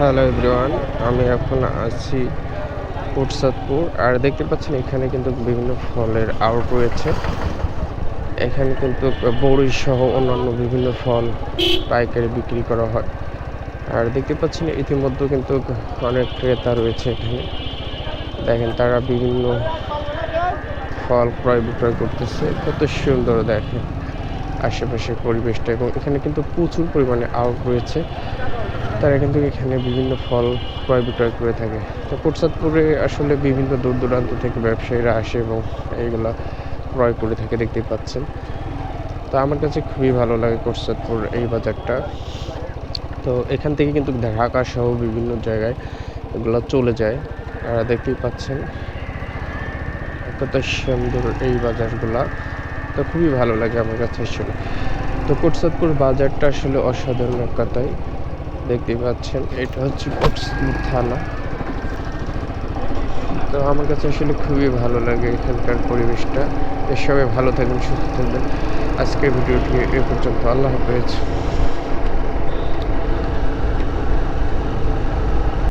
Hello everyone, আমি এখন আছি কোটসাদপুর আর দেখতে পাচ্ছেন, এখানে কিন্তু বিভিন্ন ফলের আউট রয়েছে। এখানে কিন্তু বড়ি সহ অন্যান্য বিভিন্ন ফল পাইকারি বিক্রি করা হয়। আর দেখতে পাচ্ছেন, ইতিমধ্যে কিন্তু অনেক ক্রেতা রয়েছে এখানে। দেখেন, তারা বিভিন্ন ফল ক্রয় বিক্রয় করতেছে। কত সুন্দর দেখেন আশেপাশের পরিবেশটা। এবং এখানে কিন্তু প্রচুর পরিমাণে আউট রয়েছে। তারা কিন্তু এখানে বিভিন্ন ফল ক্রয় বিক্রয় করে থাকে। তো কোটসাদপুরে আসলে বিভিন্ন দূর দূরান্ত থেকে ব্যবসায়ীরা আসে এবং এইগুলা ক্রয় করে থাকে দেখতে পাচ্ছেন। তো আমার কাছে খুবই ভালো লাগে কোটসাদপুর এই বাজারটা। তো এখান থেকে কিন্তু ঢাকা সহ বিভিন্ন জায়গায় এগুলো চলে যায়। আর দেখতেই পাচ্ছেন কত সুন্দর এই বাজারগুলা। তো খুবই ভালো লাগে আমার কাছে আসলে। তো কোটসাদপুর বাজারটা আসলে অসাধারণ এক দেখতেই পাচ্ছেন, এটা হচ্ছে কোটসাদপুর থানা। তো আমার কাছে আসলে খুবই ভালো লাগে এখানকার পরিবেশটা। এর সবাই ভালো থাকবেন, সুস্থ থাকবেন। আজকের ভিডিওটি এ পর্যন্ত, আল্লাহ হাফেজ।